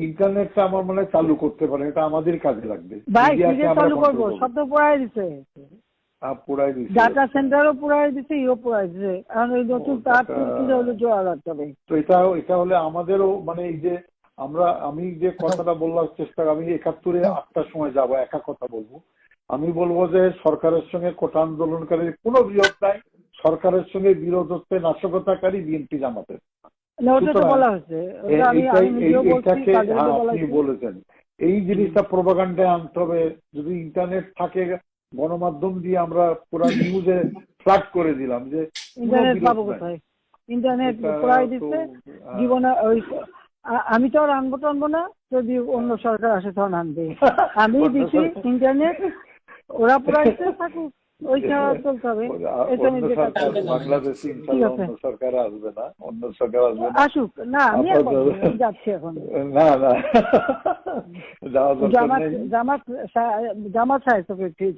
ইন্টারনেটটা আমার মনে হয় চালু করতে পারে এটা আমাদের কাজে লাগবে। ভাই চালু করব? সব তো দিছে। আহ, দিছে। ডাটা সেন্টারও পুরাই দিছে ইও পুরাই দিছে। এখন ওই নতুন তার টাকা- তুলতে হলে লাগতে হবে। তো এটা এটা হলে আমাদেরও মানে এই যে আমরা আমি যে কথাটা বলবার চেষ্টা আমি একাত্তরে আটটার সময় যাব একা কথা বলব। আমি বলব যে সরকারের সঙ্গে কোটা আন্দোলনকারীর কোনো বিরোধ নাই। সরকারের সঙ্গে বিরোধ হচ্ছে নাশকতাকারী বিএনপি জামাতের। বলেছেন। এই জিনিসটা আনতে হবে। যদি ইন্টারনেট থাকে গণমাধ্যম দিয়ে আমরা পুরো নিউজে ফ্ল্যাট করে দিলাম যে ইন্টারনেট পাবো কোথায়? ইন্টারনেট তো, দিচ্ছে। জীবনে ওই আমি তো আর আনব টানবো না। যদি অন্য সরকার আসে তখন আনবে। আমি দিছি ইন্টারনেট ওরা পুরাইছে থাকুক। বাংলাদেশে। অন্য সরকার আসবে না অন্য সরকার আসবে না। আসুক। না আমি যাচ্ছি এখন। না না। জামাত জামাত জামাত সাহেব তোকে ঠিক।